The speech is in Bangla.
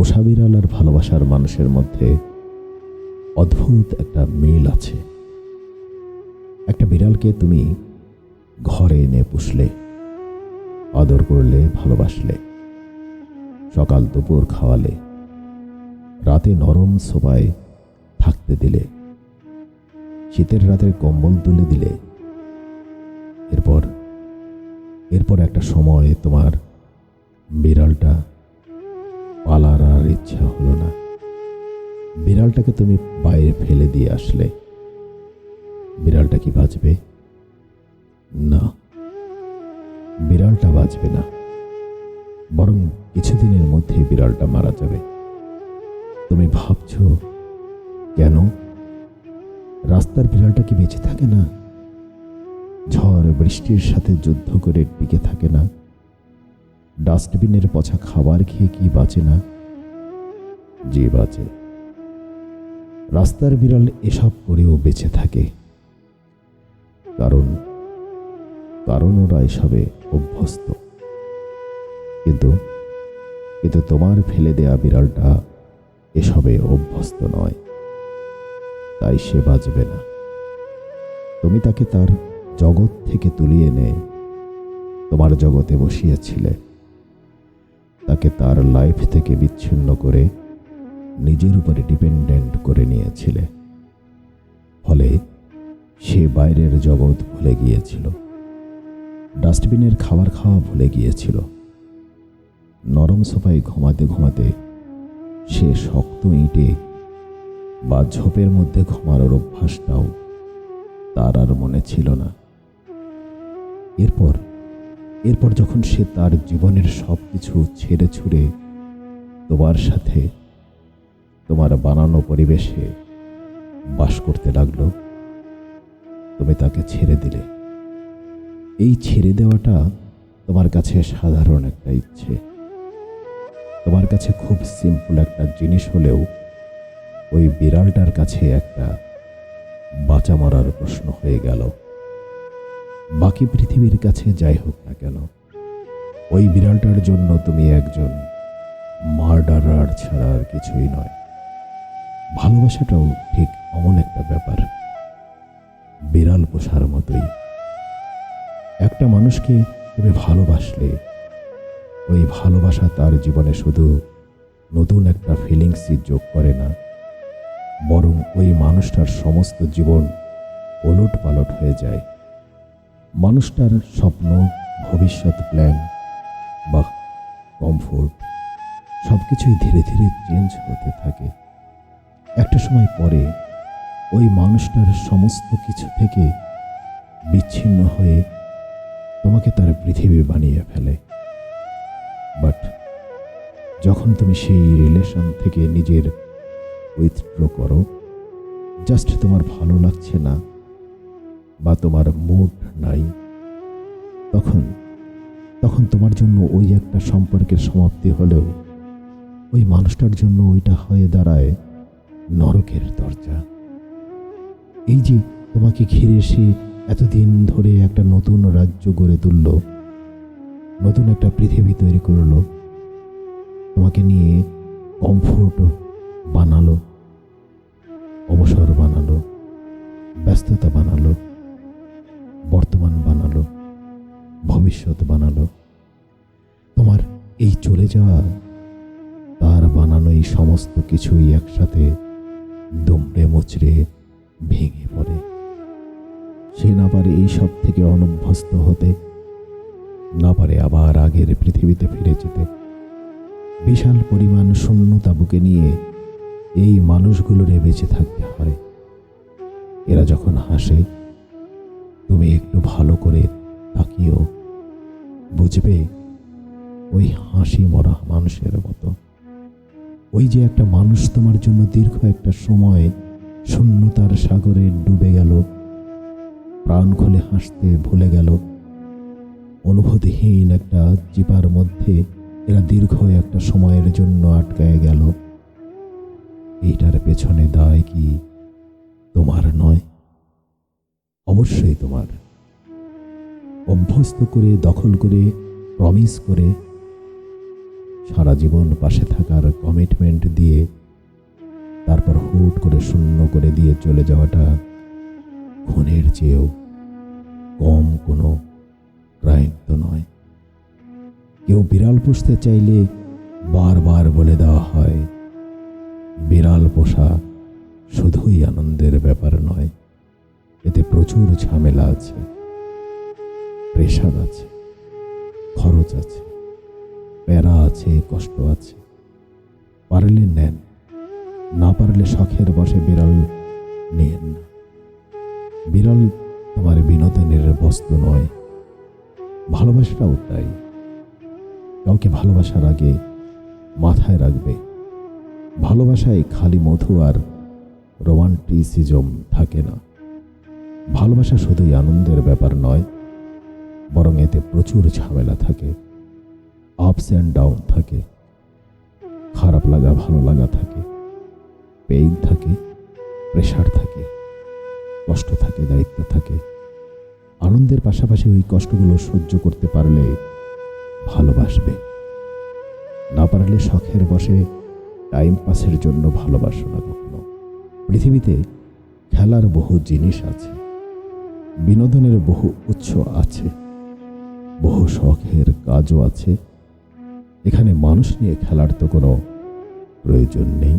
পোষা বিড়াল আর ভালোবাসার মানুষের মধ্যে অদ্ভুত একটা মিল আছে। একটা বিড়ালকে তুমি ঘরে এনে পুষলে, আদর করলে, ভালোবাসলে, সকাল দুপুর খাওয়ালে, রাতে নরম সোফায় থাকতে দিলে, শীতের রাতের কম্বল তুলে দিলে, এরপর এরপর একটা সময় তোমার বিড়ালটা পালার আর ইচ্ছা হলো না। বিড়ালটাকে তুমি বাইরে ফেলে দিয়ে আসলে। বিড়ালটা কি বাঁচবে? না। বিড়ালটা বাঁচবে না। বরং কিছুদিনের মধ্যে বিড়ালটা মারা যাবে। তুমি ভাবছ, কেন? রাস্তার বিড়ালটা কি বেঁচে থাকে না? ঝড় বৃষ্টির সাথে যুদ্ধ করে টিকে থাকে না? ডাস্টবিনের পচা খাবার খেয়ে কি বাঁচে না? যে বাঁচে রাস্তার বিড়াল এসব করেও বেঁচে থাকে। কারণ কারণ ওরা এসবে অভ্যস্ত। কিন্তু কিন্তু তোমার ফেলে দেয়া বিড়ালটা এসবে অভ্যস্ত নয়। তাই সে বাঁচবে না। তুমি তাকে তার জগৎ থেকে তুলিয়ে এনে তোমার জগতে বসিয়েছিলে। তাকে তার লাইফ থেকে বিচ্ছিন্ন করে নিজের উপরে ডিপেন্ডেন্ট করে নিয়েছিলে। ফলে সে বাইরের জগৎ ভুলে গিয়েছিল। ডাস্টবিনের খাবার খাওয়া ভুলে গিয়েছিল। নরম সোফায় ঘুমাতে ঘুমাতে সে শক্ত ইঁটে বা ঝোপের মধ্যে ঘুমানোর অভ্যাসটাও তার আর মনে ছিল না। এরপর এরপর যখন সে তার জীবনের সব কিছু ছেড়ে ছুড়ে তোমার সাথে তোমার বানানো পরিবেশে বাস করতে লাগল। তুমি তাকে ছেড়ে দিলে। এই ছেড়ে দেওয়াটা তোমার কাছে সাধারণ একটা ইচ্ছে। তোমার কাছে খুব সিম্পল একটা জিনিস হলেও ওই বিড়ালটার কাছে একটা বাঁচা মরার প্রশ্ন হয়ে গেল। বাকি পৃথিবীর কাছে যাই হোক না কেন, ওই বিড়ালটার জন্য তুমি একজন মার্ডারার ছাড়া আর কিছুই নয়। ভালোবাসাটাও ঠিক অমন একটা ব্যাপার। বিড়াল পোষার মতোই। একটা মানুষকে তুমি ভালোবাসলে, ওই ভালোবাসা তার জীবনে শুধু নতুন একটা ফিলিংসই যোগ করে না, বরং ওই মানুষটার সমস্ত জীবন ওলট পালট হয়ে যায়। মানুষটার স্বপ্ন, ভবিষ্যৎ প্ল্যান বা কমফোর্ট সব কিছুই ধীরে ধীরে চেঞ্জ হতে থাকে। একটা সময় পরে ওই মানুষটার সমস্ত কিছু থেকে বিচ্ছিন্ন হয়ে তোমাকে তার পৃথিবী বানিয়ে ফেলে। বাট যখন তুমি সেই রিলেশন থেকে নিজের উইথড্র করো জাস্ট তোমার ভালো লাগছে না বা তোমার মুড নাই, তখন তখন তোমার জন্য ওই একটা সম্পর্কের সমাপ্তি হলেও ওই মানুষটার জন্য ওইটা হয়ে দাঁড়ায় নরকের দরজা। এই যে তোমাকে ঘিরে সে এতদিন ধরে একটা নতুন রাজ্য গড়ে তুলল, নতুন একটা পৃথিবী তৈরি করল, তোমাকে নিয়ে কমফোর্ট বানালো, অবসর বানালো, ব্যস্ততা বানালো, বর্তমান বানালো, ভবিষ্যৎ বানালো। তোমার এই চলে যাওয়া, তার বানানো এই সমস্ত কিছুই একসাথে দুমড়ে মুচড়ে ভেঙে পড়ে। সে না পারে এই সব থেকে অনভ্যস্ত হতে, না পারে আবার আগের পৃথিবীতে ফিরে যেতে। বিশাল পরিমাণ শূন্যতা বুকে নিয়ে এই মানুষগুলোরে বেঁচে থাকতে হয়। এরা যখন হাসে, তুমি একটু ভালো করে তাকিও, বুঝবে? ওই হাসি মরা মানুষের মতো। ওই যে একটা মানুষ তোমার জন্য দীর্ঘ একটা সময় শূন্যতার সাগরে ডুবে গেল। প্রাণ খুলে হাসতে ভুলে গেল। অনুভূতিহীন একটা চিপার মধ্যে এরা দীর্ঘ একটা সময়ের জন্য আটকায় গেল। এইটার পেছনে দায় কি তোমার নয়? অবশ্যই তোমার। অভ্যস্ত করে, দখল করে প্রমিস করে সারা জীবন পাশে থাকার কমিটমেন্ট দিয়ে তারপর হুট করে শূন্য করে দিয়ে চলে যাওয়াটা খুনের চেয়েও কম কোনো ক্রাইম তো নয়। কেউ বিড়াল পুষতে চাইলে বারবার বলে দেওয়া হয়, বিড়াল পোষা শুধুই আনন্দের ব্যাপার নয়, এতে প্রচুর ঝামেলা আছে প্রেশার আছে, খরচ আছে। আছে, কষ্ট আছে। পারলে নেন, না পারলে শখের বসে বিড়াল নেন। না বিড়াল তোমার বিনোদনের বস্তু নয়, ভালোবাসাটাও তাই। কাউকে ভালোবাসার আগে মাথায় রাখবে। ভালোবাসায় খালি মধু আর রোমান্টিসিজম থাকে না। ভালোবাসা শুধুই আনন্দের ব্যাপার নয়, বরং এতে প্রচুর ঝামেলা থাকে। আপস অ্যান্ড ডাউন থাকে। খারাপ লাগা, ভালো লাগা থাকে। পেইন থাকে প্রেশার থাকে। কষ্ট থাকে, দায়িত্ব থাকে। আনন্দের পাশাপাশি ওই কষ্টগুলো সহ্য করতে পারলে ভালোবাসবে। না পারলে শখের বসে টাইম পাসের জন্য ভালোবাসো না কখনো। পৃথিবীতে খেলার বহু জিনিস আছে। বিনোদনের বহু উৎস আছে। বহু শখের কাজও আছে। এখানে মানুষ নিয়ে খেলার তো কোনো প্রয়োজন নেই।